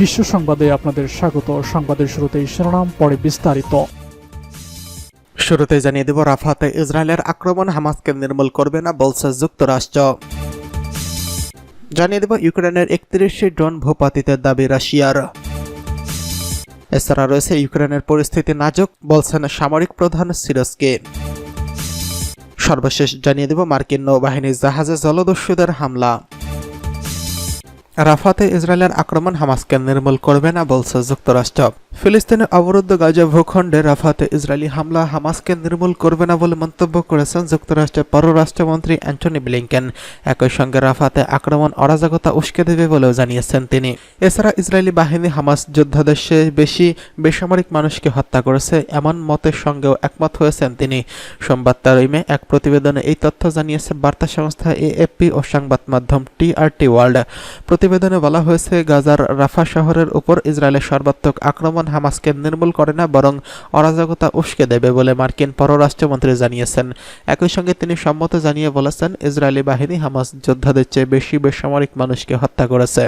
বিশ্ব সংবাদে আপনাদের স্বাগত। সংবাদের শুরুতেই শিরোনাম, পরে বিস্তারিত। শুরুতে জানিয়ে দেব, রাফাতে ইসরায়েলের আক্রমণ হামাসকে নির্মূল করবে না বলছে যুক্তরাষ্ট্র। জানিয়ে দেব, ইউক্রেনের একত্রিশটি ড্রোন ভূপাতিতের দাবি রাশিয়ার। এছাড়া রয়েছে, ইউক্রেনের পরিস্থিতি নাজুক, বলছেন সামরিক প্রধান সিরসকে। সর্বশেষ জানিয়ে দেব, মার্কিন নৌবাহিনীর জাহাজে জলদস্যুদের হামলা। রাফাতে ইসরায়েলের আক্রমণ হামাসকে নির্মূল করবে না বলছে যুক্তরাষ্ট্র। ফিলিস্তিনের অবরুদ্ধ গাজা ভূখণ্ডে রাফাতে ইসরায়েলি হামলা হামাসকে নির্মূল করবে না বলে মন্তব্য করেছেন যুক্তরাষ্ট্রের পররাষ্ট্রমন্ত্রী অ্যান্টনি ব্লিংকেন। একই সঙ্গে রাফাতে আক্রমণ অরাজকতা উস্কে দেবে বলেও জানিয়েছেন তিনি। এছাড়া ইসরায়েলি বাহিনী হামাস যোদ্ধাদেশে বেশি বেসামরিক মানুষকে হত্যা করেছে এমন মতের সঙ্গেও একমত হয়েছেন তিনি। সোমবার তেরোই এক প্রতিবেদনে এই তথ্য জানিয়েছে বার্তা সংস্থা এএফপি ও সংবাদ মাধ্যম টিআরটি ওয়ার্ল্ড। প্রতিবেদনে বলা হয়েছে, গাজার রাফা শহরের উপর ইসরায়েলের সর্বাত্মক আক্রমণ হামাসকে নির্মূল করে না, বরং অরাজকতা উস্কে দেবে বলে মার্কিন পররাষ্ট্রমন্ত্রী জানিয়েছেন। একই সঙ্গে তিনি সম্মত জানিয়ে বলেছেন, ইসরায়েলি বাহিনী হামাস যোদ্ধাদের চেয়ে বেশি বেসামরিক মানুষকে হত্যা করেছে।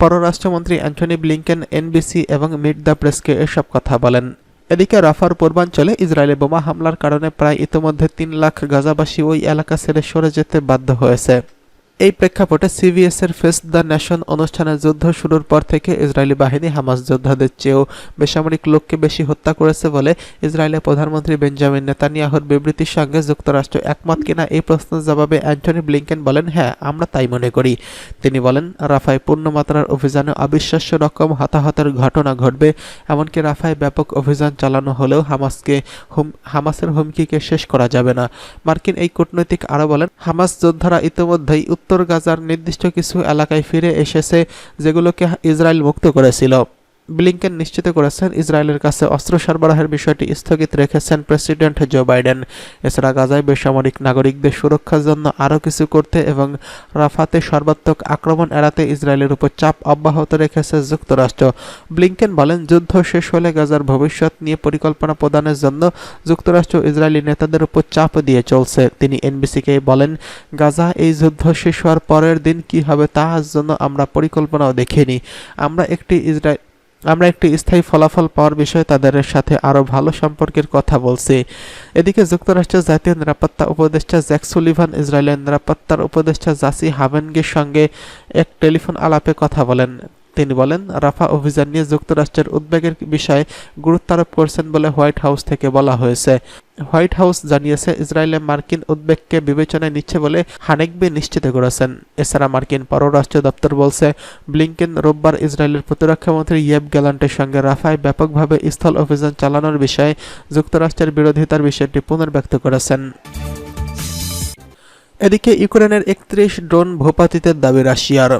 পররাষ্ট্রমন্ত্রী অ্যান্টনি ব্লিংকেন, এনবিসি এবং মিট দ্য প্রেসকে এসব কথা বলেন। এদিকে রাফার পূর্বাঞ্চলে ইসরায়েলে বোমা হামলার কারণে প্রায় ইতিমধ্যে তিন লাখ গাজাবাসী ওই এলাকা ছেড়ে সরে যেতে বাধ্য হয়েছে। এই প্রেক্ষাপটে সিবিএস এর ফেস দ্য নেশন অনুষ্ঠানের যুদ্ধ শুরুর পর থেকে ইসরায়েলি বাহিনী হামাস যোদ্ধাদের চেয়েও বেসামরিক লোককে বেশি হত্যা করেছে বলে ইসরায়েলের প্রধানমন্ত্রী বেঞ্জামিন নেতানিয়াহুর বিবৃতির সঙ্গে যুক্তরাষ্ট্র একমত কিনা এই প্রশ্নের জবাবে অ্যান্টনি ব্লিংকেন বলেন হ্যাঁ আমরা তাই মনে করি। তিনি বলেন, রাফায় পূর্ণমাত্রার অভিযানে অবিশ্বাস্য রকম হতাহতের ঘটনা ঘটবে। এমনকি রাফায় ব্যাপক অভিযান চালানো হলেও হামাসকে হামাসের হুমকিকে শেষ করা যাবে না। মার্কিন এই কূটনৈতিক আরও বলেন, হামাস যোদ্ধারা ইতিমধ্যেই উত্তর গাজার নির্দিষ্ট কিছু এলাকায় ফিরে এসেছে যেগুলোকে ইসরায়েল মুক্ত করেছিল। ব্লিংকেন নিশ্চিত করেছেন ইসরায়েলের কাছে অস্ত্র সরবরাহের বিষয়টি স্থগিত রেখেছেন প্রেসিডেন্ট জো বাইডেন। এছাড়া গাজায় বেসামরিক নাগরিকদের সুরক্ষার জন্য আরও কিছু করতে এবং রাফাতে সর্বাত্মক আক্রমণ এড়াতে ইসরায়েলের উপর চাপ অব্যাহত রেখেছে যুক্তরাষ্ট্র। ব্লিংকেন বলেন, যুদ্ধ শেষ হলে গাজার ভবিষ্যৎ নিয়ে পরিকল্পনা প্রদানের জন্য যুক্তরাষ্ট্র ইসরায়েলি নেতাদের উপর চাপ দিয়ে চলছে। তিনি এনবিসিকে বলেন, গাজা এই যুদ্ধ শেষ হওয়ার পরের দিন কি হবে তার জন্য আমরা পরিকল্পনাও দেখিনি। আমরা একটি ইসরায়েল আমরা একটি স্থায়ী ফলাফল পাওয়ার বিষয়ে তাদের সাথে আরও ভালো সম্পর্কের কথা বলছি। এদিকে যুক্তরাষ্ট্রের জাতীয় নিরাপত্তা উপদেষ্টা জ্যাক সুলিভান, ইসরায়েলের নিরাপত্তার উপদেষ্টা জাসি হাভেনগের সঙ্গে এক টেলিফোন আলাপে কথা বলেন। তিনি বলেন, রাফা অভিযান নিয়ে যুক্তরাষ্ট্রের উদ্বেগের বিষয়ে গুরুত্ব আরোপ করছেন বলে হোয়াইট হাউস থেকে বলা হয়েছে। হোয়াইট হাউস জানিয়েছে, ইসরায়েলে মার্কিন উদ্বেগকে বিবেচনায় নিচ্ছে বলে হানেকবি নিশ্চিত করেছেন। এছাড়া মার্কিন পররাষ্ট্র দপ্তর বলছে, ব্লিংকেন রোববার ইসরায়েলের প্রতিরক্ষামন্ত্রী ইয়েব গ্যালান্টের সঙ্গে রাফায় ব্যাপকভাবে স্থল অভিযান চালানোর বিষয়ে যুক্তরাষ্ট্রের বিরোধিতার বিষয়টি পুনর্ব্যক্ত করেছেন। এদিকে ইউক্রেনের একত্রিশ ড্রোন ভূপাতিতের দাবি রাশিয়ার।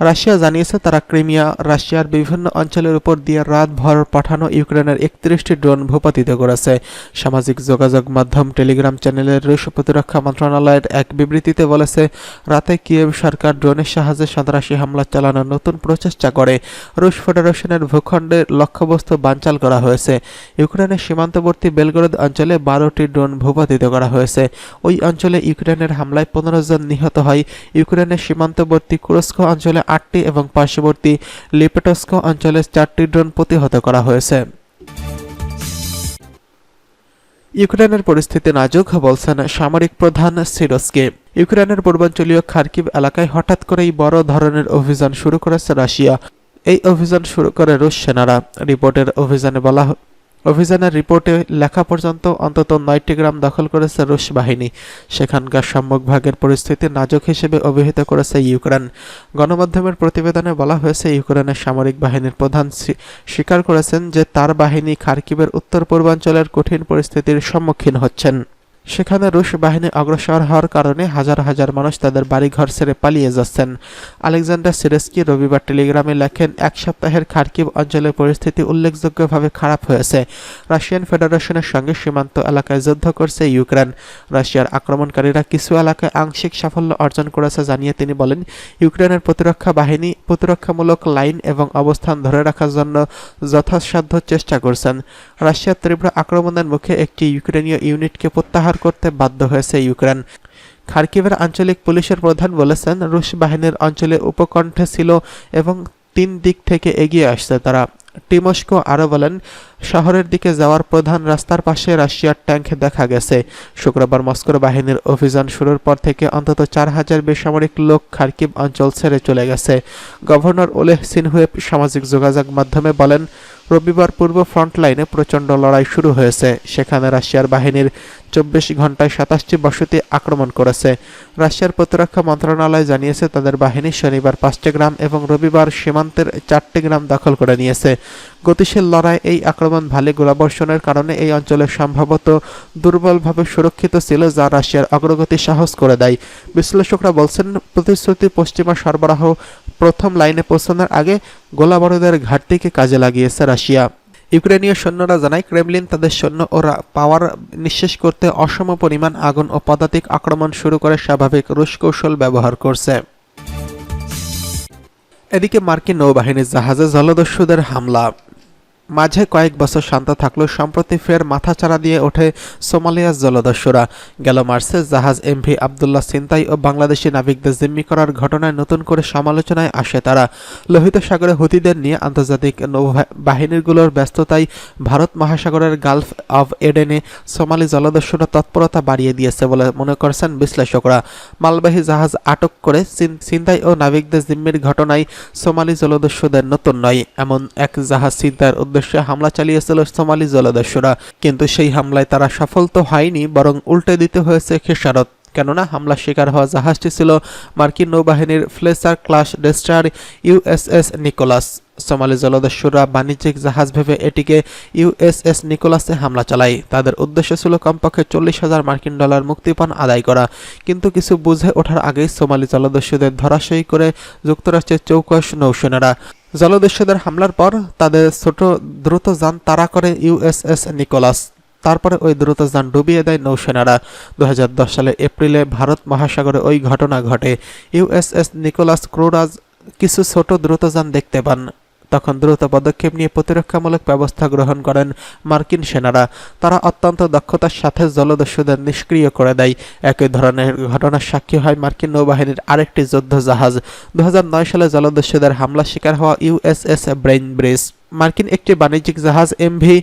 রাশিয়া জানিয়েছে তারা ক্রিমিয়া, রাশিয়ার বিভিন্ন অঞ্চলের উপর দিয়ে রাতভর পাঠানো ইউক্রেনের একত্রিশটি ড্রোন ভূপাতিত করেছে। সামাজিক যোগাযোগ মাধ্যম টেলিগ্রাম চ্যানেলের রুশ প্রতিরক্ষা মন্ত্রণালয়ের এক বিবৃতিতে বলেছে, রাতে কিয়েভ সরকার ড্রোনের সাহায্যে সন্ত্রাসী হামলা চালানোর নতুন প্রচেষ্টা করে। রুশ ফেডারেশনের ভূখণ্ডে লক্ষ্যবস্তু বানচাল করা হয়েছে। ইউক্রেনের সীমান্তবর্তী বেলগরদ অঞ্চলে বারোটি ড্রোন ভূপাতিত করা হয়েছে। ওই অঞ্চলে ইউক্রেনের হামলায় পনেরো জন নিহত হয়। ইউক্রেনের সীমান্তবর্তী কুরস্ক অঞ্চলে আটটি এবং পার্শ্ববর্তী লিপেটস্ক অঞ্চলে চারটি ড্রোন প্রতিহত করা হয়েছে। ইউক্রেনের পরিস্থিতি নাজুক, বলছেন সামরিক প্রধান সিরসকে। ইউক্রেনের পূর্বাঞ্চলীয় খার্কিভ এলাকায় হঠাৎ করেই বড় ধরনের অভিযান শুরু করেছে রাশিয়া। এই অভিযান শুরু করে রুশ সেনারা। রিপোর্টের অভিযানে বলা অভিযানের রিপোর্টে লেখা পর্যন্ত অন্তত নয়টি গ্রাম দখল করেছে রুশ বাহিনী। সেখানকার সম্মুখভাগের পরিস্থিতি নাজুক হিসেবে অভিহিত করেছে ইউক্রেন। গণমাধ্যমের প্রতিবেদনে বলা হয়েছে, ইউক্রেনের সামরিক বাহিনীর প্রধান স্বীকার করেছেন যে তার বাহিনী খার্কিবের উত্তর পূর্বাঞ্চলের কঠিন পরিস্থিতির সম্মুখীন হচ্ছেন। সেখানে রুশ বাহিনী অগ্রসর হওয়ার কারণে হাজার হাজার মানুষ তাদের বাড়িঘর ছেড়ে পালিয়ে যাচ্ছেন। আলেকজান্ডার সিরেস্কি রবিবার টেলিগ্রামে লেখেন, এক সপ্তাহের খার্কিভ অঞ্চলের পরিস্থিতি উল্লেখযোগ্যভাবে খারাপ হয়েছে। রাশিয়ান ফেডারেশনের সঙ্গে সীমান্ত এলাকায় যুদ্ধ করছে ইউক্রেন। রাশিয়ার আক্রমণকারীরা কিছু এলাকায় আংশিক সাফল্য অর্জন করেছে জানিয়ে তিনি বলেন, ইউক্রেনের প্রতিরক্ষা বাহিনী প্রতিরক্ষামূলক লাইন এবং অবস্থান ধরে রাখার জন্য যথাসাধ্য চেষ্টা করছেন। রাশিয়ার তীব্র আক্রমণের মুখে একটি ইউক্রেনীয় ইউনিটকে প্রত্যাহার করতে বাধ্য হয়েছে ইউক্রেন। খার্কিভের আঞ্চলিক পুলিশের প্রধান বলেছেন, রুশ বাহিনীর অঞ্চলে উপকণ্ঠে ছিল এবং তিন দিক থেকে এগিয়ে আসছে তারা। টিমস্কো আরও বলেন শহরের দিকে যাওয়ার প্রধান রাস্তার পাশে রাশিয়ার ট্যাঙ্ক দেখা গেছে। শুক্রবার মস্কোর বাহিনীর অভিযান শুরুর পর থেকে অন্তত চার হাজার বেসামরিক লোক খার্কিব অঞ্চল ছেড়ে চলে গেছে। গভর্নর ওলেহ সিনহুয়েব সামাজিক যোগাযোগ মাধ্যমে বলেন, রবিবার পূর্ব ফ্রন্ট লাইনে প্রচণ্ড লড়াই শুরু হয়েছে। সেখানে রাশিয়ার বাহিনীর চব্বিশ ঘন্টায় সাতাশটি বসতি আক্রমণ করেছে। রাশিয়ার প্রতিরক্ষা মন্ত্রণালয় জানিয়েছে, তাদের বাহিনী শনিবার পাঁচটি গ্রাম এবং রবিবার সীমান্তের চারটি গ্রাম দখল করে নিয়েছে। গতিশীল লড়াই এই আক্রমণ ভালে গোলাবর্ষণের কারণে এই অঞ্চলে সম্ভবত দুর্বলভাবে সুরক্ষিত ছিল, যা রাশিয়ার অগ্রগতি সাহস করে দেয়। বিশ্লেষকরা বলছেন, প্রতিশ্রুতি পশ্চিমা সরবরাহ প্রথম লাইনে পৌঁছানোর আগে গোলাবারুদের ঘাটতিকে কাজে লাগিয়েছে রাশিয়া। ইউক্রেনীয় সৈন্যরা জানায়, ক্রেমলিন তাদের সৈন্য ওরা পাওয়ার নিঃশেষ করতে অসম পরিমাণ আগুন ও পদাতিক আক্রমণ শুরু করে স্বাভাবিক রুশ কৌশল ব্যবহার করছে। এদিকে মার্কিন নৌবাহিনীর জাহাজে জলদস্যুদের হামলা। মাঝে কয়েক বছর শান্ত থাকলেও সম্প্রতি ফের মাথাচাড়া দিয়ে ওঠে সোমালিয়ার জলদস্যুরা। গেল মার্চে জাহাজ এমভি আবদুল্লাহ সিন্তাই ও বাংলাদেশি নাবিকদের জিম্মি করার ঘটনায় নতুন করে সমালোচনায় আসে তারা। লোহিত সাগরে হুতিদের নিয়ে আন্তর্জাতিক নৌবাহিনীগুলোর ব্যস্ততায় ভারত মহাসাগরের গালফ অব এডেনে সোমালি জলদস্যুরা তৎপরতা বাড়িয়ে দিয়েছে বলে মনে করছেন বিশ্লেষকরা। মালবাহী জাহাজ আটক করে সিন- ছিনতাই ও নাবিকদের জিম্মির ঘটনায় সোমালি জলদস্যুদের নতুন নয়, এমন এক জাহাজ ছিনতাইয়ের উদ্দেশ্যে হামলা চালিয়েছিল সোমালি জলদস্যুরা কিন্তু সেই হামলায় তারা সফল তো হয়নি, বরং উল্টে দিতে হয়েছে খেসারত। কেননা হামলা শিকার হওয়া জাহাজটি ছিল মার্কিন নৌবাহিনীর Fletcher class destroyer USS Nicholas. Somali জলদস্যুরা বাণিজ্যিক জাহাজ ভেবে এটিকে ইউএসএস নিকোলাসে হামলা চালায়। তাদের উদ্দেশ্য ছিল কমপক্ষে চল্লিশ হাজার মার্কিন ডলার মুক্তিপণ আদায় করা। কিন্তু কিছু বুঝে ওঠার আগেই সোমালি জলদস্যুদের ধরাশয়ী করে যুক্তরাষ্ট্রের চৌকস নৌসেনারা জলদস্যুদের হামলার পর তাদের ছোট দ্রুত যান তাড়া করে ইউএসএস নিকোলাস। তারপরে ওই দ্রুতযান ডুবিয়ে দেয় নৌসেনারা। দু হাজার দশ সালে এপ্রিলে ভারত মহাসাগরে ওই ঘটনা ঘটে। ইউএসএস নিকোলাস ক্রুরাজ কিছু ছোট দ্রুতযান দেখতে পান। তখন দ্রুত পদক্ষেপ নিয়ে প্রতিরক্ষামূলক ব্যবস্থা গ্রহণ করেন মার্কিন সেনারা। তারা অত্যন্ত দক্ষতার সাথে জলদস্যুদের নিষ্ক্রিয় করে দেয়। একই ধরনের ঘটনার সাক্ষী হয় মার্কিন নৌবাহিনীর আরেকটি যুদ্ধ জাহাজ দু হাজার নয় সালে জলদস্যুদের হামলা শিকার হওয়া ইউএসএস ব্রেইন ব্রিজ। মার্কিন একটি বাণিজ্যিক জাহাজ এমভি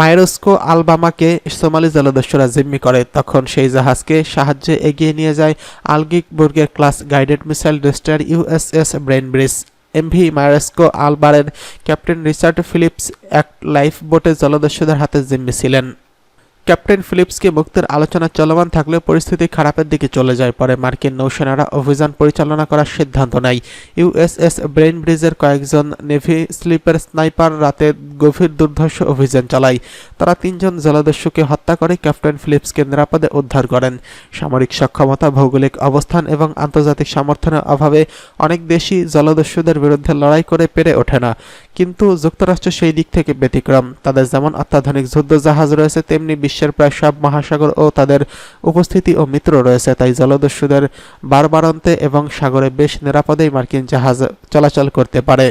মাইরোস্কো আলবামাকে সোমালি জলদস্যুরা জিম্মি করে। তখন সেই জাহাজকে সাহায্যে এগিয়ে নিয়ে যায় আলগিক বুর্গের class guided missile destroyer USS Bainbridge. MV Maersk আলবারের captain Richard Phillips এক লাইফ বোটে জলদস্যুদের হাতে জিম্মি ছিলেন। ক্যাপ্টেন ফিলিপসকে মুক্তির আলোচনা চলমান থাকলেও পরিস্থিতি খারাপের দিকে চলে যায়। পরে মার্কিন নৌসেনারা অভিযান পরিচালনা করার সিদ্ধান্ত নেয়। ইউএসএস ব্রেইন ব্রিজের কয়েকজন নেভি স্লিপার স্নাইপার রাতে গভীর দুর্ধর্ষ অভিযান চালায়। তারা তিনজন জলদস্যুকে হত্যা করে ক্যাপ্টেন ফিলিপসকে নিরাপদে উদ্ধার করেন। সামরিক সক্ষমতা, ভৌগোলিক অবস্থান এবং আন্তর্জাতিক সমর্থনের অভাবে অনেক দেশই জলদস্যুদের বিরুদ্ধে লড়াই করে পেরে ওঠে না। কিন্তু যুক্তরাষ্ট্র সেই দিক থেকে ব্যতিক্রম। তাদের যেমন অত্যাধুনিক যুদ্ধ জাহাজ রয়েছে, তেমনি বিশ্বের প্রায় সব মহাসাগর ও তাদের উপস্থিতি ও মিত্র রয়েছে, তাই জলদস্যুদের বারবারন্তে এবং সাগরে বেশ নিরাপদেই মার্কিন জাহাজ চলাচল করতে পারে।